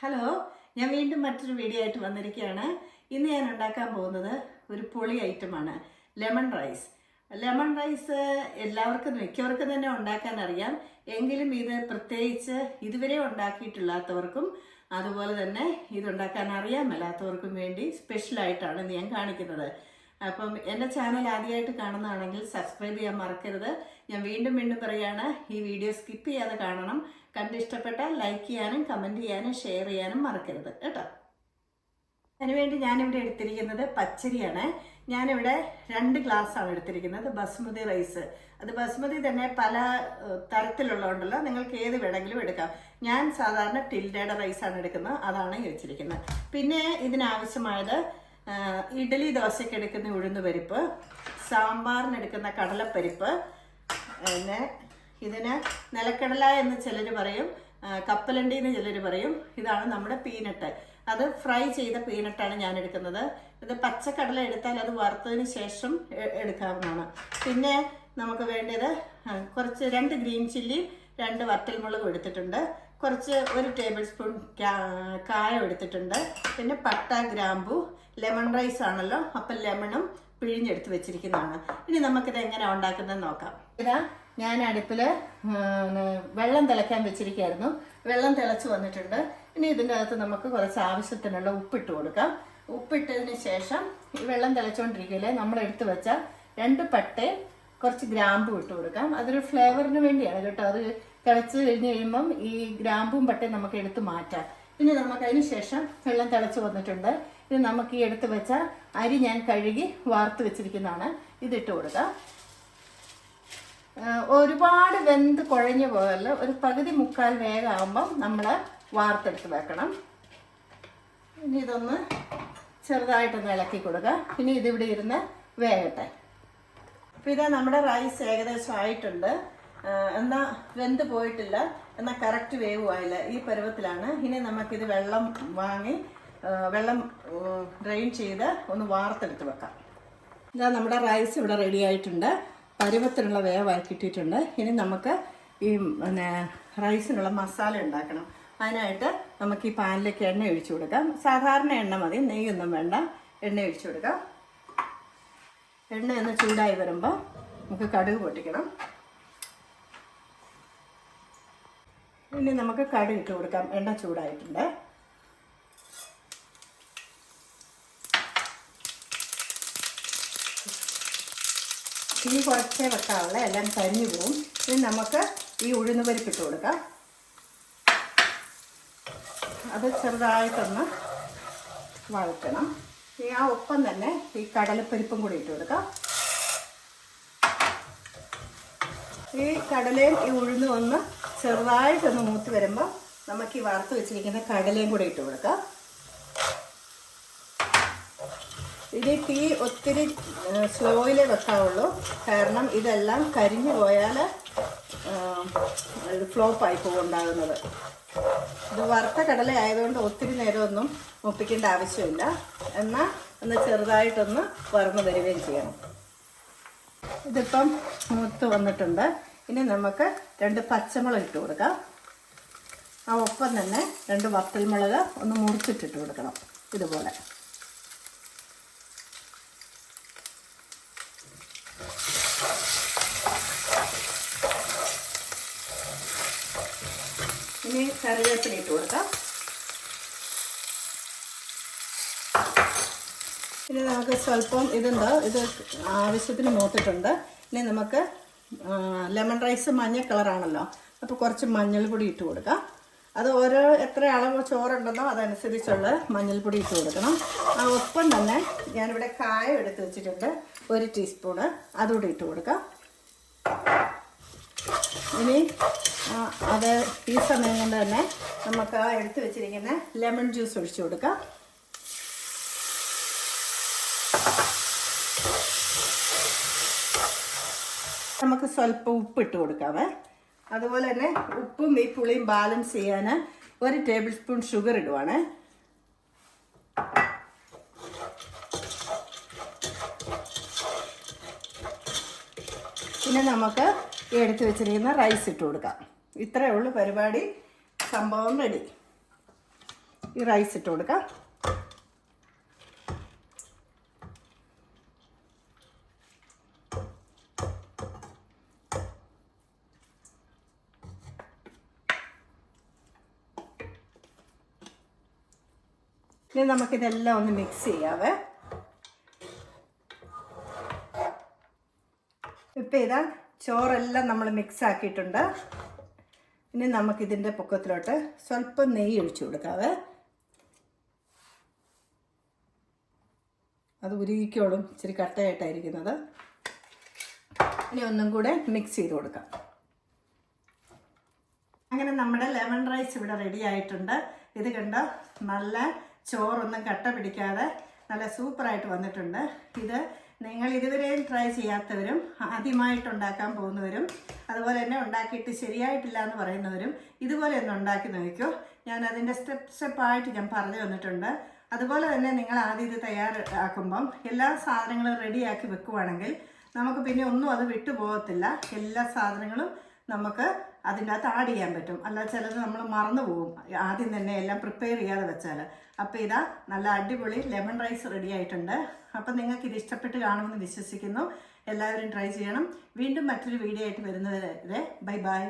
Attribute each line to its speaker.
Speaker 1: Hello ഞാൻ വീണ്ടും മറ്റൊരു വീഡിയോ ആയിട്ട് വന്നിരിക്കുകയാണ്. ഇന്ന് ഞാൻ ഉണ്ടാക്കാൻ പോകുന്നത് ഒരു പൊളി ഐറ്റമാണ് ലെമൺ റൈസ് ലെമൺ റൈസ് എല്ലാവർക്കും മിക്കവർക്കും തന്നെ ഉണ്ടാക്കാൻ അറിയാം. എങ്കിലും ഇത് പ്രത്യേകിച്ച് ഇതുവരെ ഉണ്ടാക്കിയിട്ടില്ലാത്തവർക്കും അതുപോലെ തന്നെ ഇതുണ്ടാക്കാൻ അറിയാൻ മേലാത്തവർക്കും വേണ്ടി സ്പെഷ്യലായിട്ടാണ് ഞാൻ കാണിക്കുന്നത്. അപ്പം എന്റെ ചാനൽ ആദ്യമായിട്ട് കാണുന്നതാണെങ്കിൽ സബ്സ്ക്രൈബ് ചെയ്യാൻ മറക്കരുത്. ഞാൻ വീണ്ടും വീണ്ടും പറയുകയാണ് ഈ വീഡിയോ സ്കിപ്പ് ചെയ്യാതെ കാണണം. കണ്ടിഷ്ടപ്പെട്ടാൽ ലൈക്ക് ചെയ്യാനും കമന്റ് ചെയ്യാനും ഷെയർ ചെയ്യാനും മറക്കരുത്. കേട്ടോ? അതിനുവേണ്ടി ഞാനിവിടെ എടുത്തിരിക്കുന്നത് പച്ചരിയാണ്. ഞാനിവിടെ രണ്ട് ഗ്ലാസ്സാണ് എടുത്തിരിക്കുന്നത് ബസ്മതി റൈസ് അത് ബസ്മതി തന്നെ പല തരത്തിലുള്ളതുണ്ടല്ലോ. നിങ്ങൾക്ക് ഏത് വേണമെങ്കിലും എടുക്കാം. ഞാൻ സാധാരണ ടിൽഡയുടെ റൈസാണ് എടുക്കുന്നത്. അതാണ് വെച്ചിരിക്കുന്നത്. പിന്നെ ഇതിനാവശ്യമായത് ആഹ്, ഇഡ്ഡലി ദോശയ്ക്ക് എടുക്കുന്ന ഉഴുന്ന് പരിപ്പ് സാമ്പാറിന് എടുക്കുന്ന കടലപ്പരിപ്പ് പിന്നെ ഇതിന് നിലക്കടല എന്ന് ചിലർ പറയും കപ്പലണ്ടി എന്ന് ചിലർ പറയും. ഇതാണ് നമ്മുടെ പീനട്ട്. അത് ഫ്രൈ ചെയ്ത പീനട്ടാണ് ഞാൻ എടുക്കുന്നത്. ഇത് പച്ചക്കടല എടുത്താൽ അത് വറുത്തതിന് ശേഷം എടുക്കാവുന്നതാണ്. പിന്നെ നമുക്ക് വേണ്ടത് കുറച്ച് രണ്ട് ഗ്രീൻ ചില്ലി രണ്ട് വറ്റൽമുളകും എടുത്തിട്ടുണ്ട്. കുറച്ച് ഒരു ടേബിൾ സ്പൂൺ കായം എടുത്തിട്ടുണ്ട്. പിന്നെ പട്ട ഗ്രാമ്പു ലെമൺ റൈസ് ആണല്ലോ. അപ്പം ലെമണും പിഴിഞ്ഞെടുത്ത് വെച്ചിരിക്കുന്നതാണ്. ഇനി നമുക്കിത് എങ്ങനെ ഉണ്ടാക്കുന്നത് നോക്കാം. ഇതാ ഞാൻ അടുപ്പിൽ വെള്ളം തിളയ്ക്കാൻ വെച്ചിരിക്കുകയായിരുന്നു. വെള്ളം തിളച്ച് വന്നിട്ടുണ്ട്. ഇനി ഇതിന്റെ അകത്ത് നമുക്ക് കുറച്ച് ആവശ്യത്തിനുള്ള ഉപ്പിട്ട് കൊടുക്കാം. ഉപ്പിട്ടതിന് ശേഷം ഈ വെള്ളം തിളച്ചുകൊണ്ടിരിക്കില്ലേ നമ്മൾ എടുത്ത് വെച്ച രണ്ട് പട്ടയും കുറച്ച് ഗ്രാമ്പും ഇട്ട് കൊടുക്കാം. അതൊരു ഫ്ലേവറിന് വേണ്ടിയാണ് കേട്ടോ. അത് തിളച്ച് കഴിഞ്ഞ് കഴിയുമ്പം ഈ ഗ്രാമ്പും പട്ടയും നമുക്ക് എടുത്ത് മാറ്റാം. പിന്നെ നമുക്ക് അതിന് ശേഷം വെള്ളം തിളച്ച് വന്നിട്ടുണ്ട്. ഇത് നമുക്ക് ഈ എടുത്ത് വെച്ച അരി ഞാൻ കഴുകി വാർത്ത് വെച്ചിരിക്കുന്നതാണ്. ഇതിട്ട് കൊടുക്കാം. ആഹ് ഒരുപാട് വെന്ത് കുഴഞ്ഞു പോകല്ല ഒരു പകുതി മുക്കാൽ വേഗമാകുമ്പം നമ്മൾ വാർത്തെടുത്ത് വെക്കണം. ഇനി ഇതൊന്ന് ചെറുതായിട്ടൊന്ന് ഇളക്കി കൊടുക്കുക. പിന്നെ ഇതിവിടെ ഇരുന്ന് വേകട്ടെ. അപ്പോൾ ഇതാ നമ്മുടെ റൈസ് ഏകദേശം ആയിട്ടുണ്ട്. ആഹ് എന്നാ വെന്ത് പോയിട്ടില്ല. എന്നാൽ കറക്റ്റ് വേവ് ആയില്ല ഈ പരുവത്തിലാണ്. ഇനി നമുക്കിത് വെള്ളം വാങ്ങി വെള്ളം ഡ്രെയിൻ ചെയ്ത് ഒന്ന് വാർത്തെടുത്ത് വെക്കാം. ഇതാ നമ്മുടെ റൈസ് ഇവിടെ റെഡി ആയിട്ടുണ്ട്. പരുവത്തിനുള്ള വേവായി കിട്ടിയിട്ടുണ്ട്. ഇനി നമുക്ക് ഈ പിന്നെ റൈസിനുള്ള മസാല ഉണ്ടാക്കണം. അതിനായിട്ട് നമുക്ക് ഈ പാനിലേക്ക് എണ്ണ ഒഴിച്ചു കൊടുക്കാം. സാധാരണ എണ്ണ മതി. നെയ്യൊന്നും വേണ്ട. എണ്ണ ഒഴിച്ചു കൊടുക്കാം. എണ്ണ ഒന്ന് ചൂടായി വരുമ്പോൾ നമുക്ക് കടുക് പൊട്ടിക്കണം. ഇനി നമുക്ക് കടുക് ഇട്ട് കൊടുക്കാം. എണ്ണ ചൂടായിട്ടുണ്ട്. തീ കുറച്ചേ വെക്കാവുള്ള. എല്ലാം കരിഞ്ഞു പോവും. ഇനി നമുക്ക് ഈ ഉഴുന്ന് പരിപ്പ് ഇട്ട് കൊടുക്കാം. അത് ചെറുതായിട്ടൊന്ന് വഴറ്റണം. ഈ ആ ഒപ്പം തന്നെ ഈ കടലപ്പരിപ്പും കൂടി ഇട്ട് കൊടുക്കാം. ഈ കടലയും ഈ ഉഴുന്നും ഒന്ന് ചെറുതായിട്ടൊന്ന് മൂത്ത് വരുമ്പോൾ നമുക്ക് ഈ വറുത്ത് വെച്ചിരിക്കുന്ന കടലയും കൂടി ഇട്ട് കൊടുക്കാം. ഇത് തീ ഒത്തിരി സ്ലോയിലേ വെക്കാവുള്ളൂ. കാരണം ഇതെല്ലാം കരിഞ്ഞു പോയാൽ ഫ്ലോപ്പായി പോകും ഉണ്ടാകുന്നത് ഇത് വറുത്ത കടല ആയതുകൊണ്ട് ഒത്തിരി നേരമൊന്നും മുപ്പിക്കേണ്ട ആവശ്യമില്ല. എന്നാൽ ഒന്ന് ചെറുതായിട്ടൊന്ന് വറന്ന് വരികയും ചെയ്യണം. ഇതിപ്പം മൂത്ത് വന്നിട്ടുണ്ട്. ഇനി നമുക്ക് രണ്ട് പച്ചമുളക് ഇട്ട് കൊടുക്കാം. ആ ഒപ്പം തന്നെ രണ്ട് വത്തൽമുളക് ഒന്ന് മുറിച്ചിട്ടിട്ട് കൊടുക്കണം ഇതുപോലെ. ഇനി കറിവേപ്പില ഇട്ട് കൊടുക്കാം. ഇനി നമുക്ക് സ്വല്പം ഇതുണ്ട്? ഇത് ആവശ്യത്തിന് മൂത്തിട്ടുണ്ട്. ഇനി നമുക്ക് ലെമൺ റൈസ് മഞ്ഞ കളറാണല്ലോ അപ്പോൾ കുറച്ച് മഞ്ഞൾപ്പൊടി ഇട്ട് കൊടുക്കാം. അത് ഓരോ എത്ര അളവ് ചോറുണ്ടെന്നോ അതനുസരിച്ചുള്ള മഞ്ഞൾപ്പൊടി ഇട്ട് കൊടുക്കണം. ആ ഒപ്പം തന്നെ ഞാനിവിടെ കായം എടുത്ത് വെച്ചിട്ടുണ്ട്. ഒരു ടീസ്പൂണ് അതുകൂടി ഇട്ട് കൊടുക്കാം. ഇനി അത് ഈ സമയം കൊണ്ട് തന്നെ നമുക്ക് എടുത്ത് വെച്ചിരിക്കുന്ന ലെമൺ ജ്യൂസ് ഒഴിച്ചു കൊടുക്കാം. നമുക്ക് സ്വല്പം ഉപ്പ് ഇട്ട് കൊടുക്കാമേ അതുപോലെ തന്നെ ഉപ്പും ഈ പുളിയും ബാലൻസ് ചെയ്യാൻ ഒരു ടേബിൾ സ്പൂൺ ഷുഗർ ഇടുവാണ്. പിന്നെ നമുക്ക് എടുത്ത് വെച്ചിരിക്കുന്ന റൈസ് ഇട്ട് കൊടുക്കാം. ഇത്രയേ ഉള്ളൂ പരിപാടി. സംഭവം റെഡി ഈ റൈസ് ഇട്ട് കൊടുക്കാം. ഇനി നമുക്കിതെല്ലാം ഒന്ന് മിക്സ് ചെയ്യാവേ. ഇപ്പം ഇതാ ചോറെല്ലാം നമ്മൾ മിക്സ് ആക്കിയിട്ടുണ്ട്. ഇനി നമുക്കിതിന്റെ പൊക്കത്തിലോട്ട് സ്വല്പം നെയ്യ് ഒഴിച്ചു കൊടുക്കാവേ. അത് ഉരുകിക്കോളും. ഇച്ചിരി കട്ടയായിട്ടായിരിക്കുന്നത്. ഇനി ഒന്നും കൂടെ മിക്സ് ചെയ്ത് കൊടുക്കാം. അങ്ങനെ നമ്മുടെ ലെമൺ റൈസ് ഇവിടെ റെഡി ആയിട്ടുണ്ട്. ഇത് കണ്ടോ? നല്ല ചോറൊന്നും കട്ട പിടിക്കാതെ നല്ല സൂപ്പറായിട്ട് വന്നിട്ടുണ്ട്. ഇത് നിങ്ങൾ ഇതുവരെയും ട്രൈ ചെയ്യാത്തവരും ആദ്യമായിട്ട് ഉണ്ടാക്കാൻ പോകുന്നവരും അതുപോലെ തന്നെ ഉണ്ടാക്കിയിട്ട് ശരിയായിട്ടില്ല എന്ന് പറയുന്നവരും ഇതുപോലെ ഒന്ന് ഉണ്ടാക്കി നോക്കിക്കോ. ഞാൻ അതിന്റെ സ്റ്റെപ്പ് സ്റ്റെപ്പായിട്ട് ഞാൻ പറഞ്ഞു തന്നിട്ടുണ്ട്. അതുപോലെ തന്നെ നിങ്ങൾ ആദ്യം ഇത് തയ്യാറാക്കുമ്പം എല്ലാ സാധനങ്ങളും റെഡിയാക്കി വെക്കുവാണെങ്കിൽ നമുക്ക് പിന്നെ ഒന്നും അത് വിട്ടുപോകത്തില്ല. എല്ലാ സാധനങ്ങളും നമുക്ക് അതിന്റെ അകത്ത് ആഡ് ചെയ്യാൻ പറ്റും. അല്ല ചിലത് നമ്മൾ മറന്നു പോകും. ആദ്യം തന്നെ എല്ലാം പ്രിപ്പയർ ചെയ്യാതെ വെച്ചാൽ അപ്പോൾ ഇതാ നല്ല അടിപൊളി ലെമൺ റൈസ് റെഡി ആയിട്ടുണ്ട്. അപ്പം നിങ്ങൾക്ക് ഇത് ഇഷ്ടപ്പെട്ട് കാണുമെന്ന് വിശ്വസിക്കുന്നു. എല്ലാവരും ട്രൈ ചെയ്യണം. വീണ്ടും മറ്റൊരു വീഡിയോ ആയിട്ട് വരുന്നവരെ ബൈ ബൈ